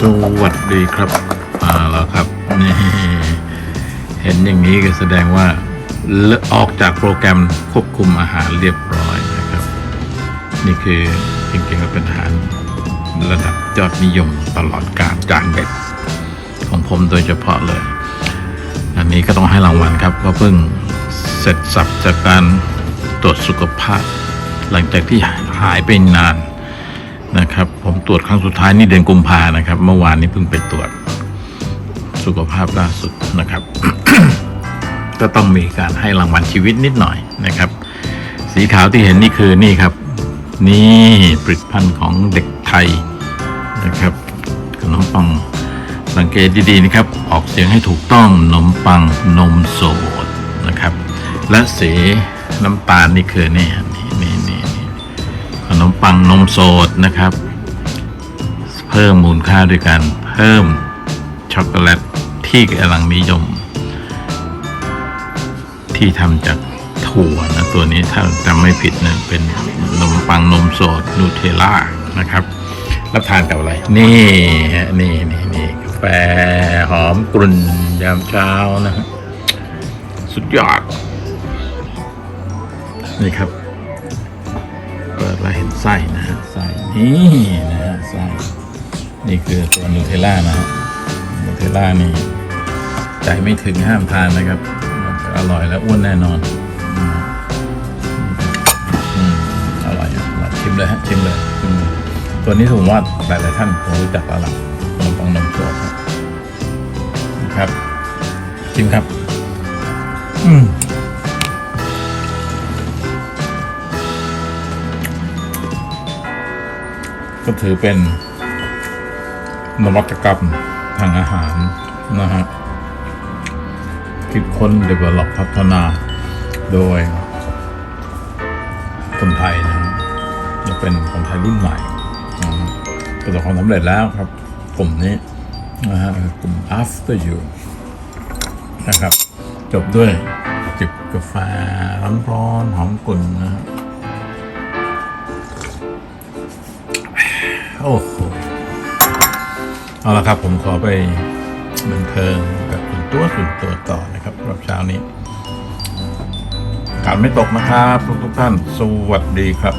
สวัสดีครับมาแล้วครับนี่เห็นอย่างนี้ก็แสดงว่าเลออกจากโปรแกรมควบคุมอาหารเรียบร้อยนะครับ นี่คือจริงๆก็เป็นอาหารระดับยอดนิยมตลอดกาลจานเด็ดของผมโดยเฉพาะเลย อันนี้ก็ต้องให้รางวัลครับก็เพิ่งเสร็จสับจากการตรวจสุขภาพ หลังจากที่หายไปนาน นะครับ ผมตรวจครั้งสุดท้ายนี่เดือนกุมภานะครับ เมื่อวานนี้เพิ่งไปตรวจสุขภาพล่าสุดนะครับ ก็ต้องมีการให้รางวัลชีวิตนิดหน่อยนะครับ สีขาวที่เห็นนี่คือนี่ครับ นี่ผลิตภัณฑ์ของเด็กไทยนะครับขนมปังสังเกตดีๆนะครับ ออกเสียงให้ถูกต้องขนมปังนมสดนะครับ และสีน้ำตาลนี่คือนี่นี่นี่นี่นี่ขน มปังนมสดนะครับ เพิ่มมูลค่าด้วยการเพิ่มช็อกโกแลตที่กำลังนิยม ที่ทำจากถั่วนะตัวนี้ถ้าจำไม่ผิดนะเป็นขนมปังนมสดนูเทลล่านะครับ รับทานกับอะไร นี่ฮะนี่นี่นี่กาแฟหอมกรุ่นยามเช้านะฮะสุดยอดนี่ครับ เปิดแล้วเห็นไส้นะฮะไส้นี่นะฮะไส้นี่คือตัวนูเทลล่านะฮะนูเทลล่านี่ใจไม่ถึงห้ามทานนะครับ อร่อยและอ้วนแน่นอนอร่อยอร่อยชิมเลยฮะชิมเลยชิมเลยตัวนี้ผมว่าหลายๆท่านคงรู้จักแล้วล่ะขนมปังนมสดนะครับ ชิมครับ อืม ก็ถือเป็นนวัตกรรมทางอาหารนะฮะคิดค้น develop พัฒนาโดยคนไทยนะฮะจะเป็นคนไทยรุ่นใหม่ประสบความสำเร็จแล้วครับ กลุ่มนี้นะฮะกลุ่ม after you นะครับ จบด้วยจิบกาแฟร้อนๆหอมกลุ่นนะ โอ้โห เอาละครับผมขอไปบันเทิงกับสุดตัวสุดตัวต่อนะครับรอบเช้านี้การไม่ตกนะครับ ทุกทุกท่าน สวัสดีครับ